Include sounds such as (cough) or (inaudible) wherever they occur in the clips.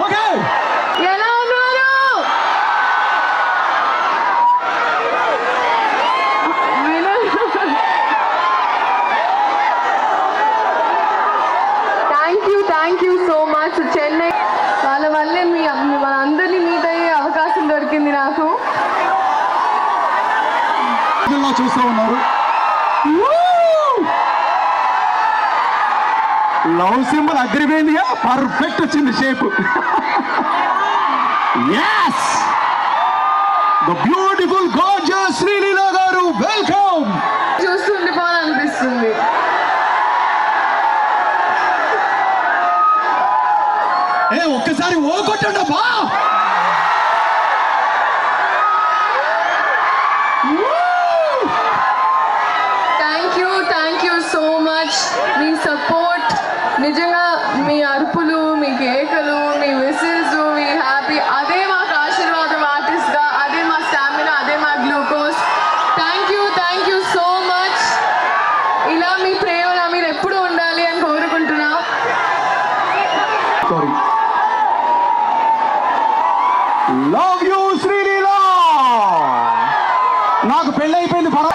Okay. ఎలా ఉన్నారు? Thank you thank you so much Chennai వాళ్ళ వల్లే మీ మీట్ అయ్యే అవకాశం దొరికింది నాకు. చూస్తూ ఉన్నారు. లవ్ సింబల్ అగ్రిపోయిందిగా పర్ఫెక్ట్ వచ్చింది shape yes the beautiful gorgeous Sreeleela గారు వెల్కమ్ చూస్తుండిపోవాలనిపిస్తుంది. ఏ ఒక్కసారి ఓ కొట్టండి బా నిజంగా మీ అరుపులు మీ కేకలు మీ విసిల్స్ మీ హ్యాపీ అదే మాకు ఆశీర్వాదం ఆర్టిస్ట్గా అదే మా స్టామినా అదే మా glucose thank you thank you so much ఇలా మీ ప్రేమ నా మీరు ఎప్పుడు ఉండాలి అని కోరుకుంటున్నా. సారీ లవ్ యూ శ్రీలీలా నాకు పెళ్ళైపోయింది పర్వ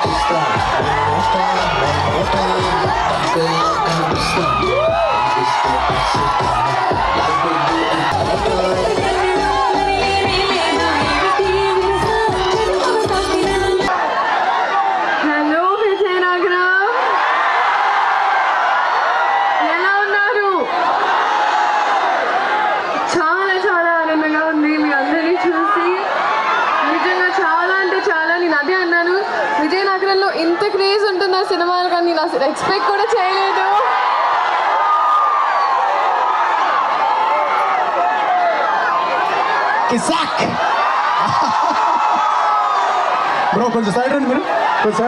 ఇంత క్రేజ్ ఉంటుంది ఆ సినిమాలు కానీ నేను అసలు ఎక్స్పెక్ట్ కూడా చేయలేదు. కిసాక్ (laughs) బ్రో కొంచెం సైడ్ రండి మీరు. కొంచెం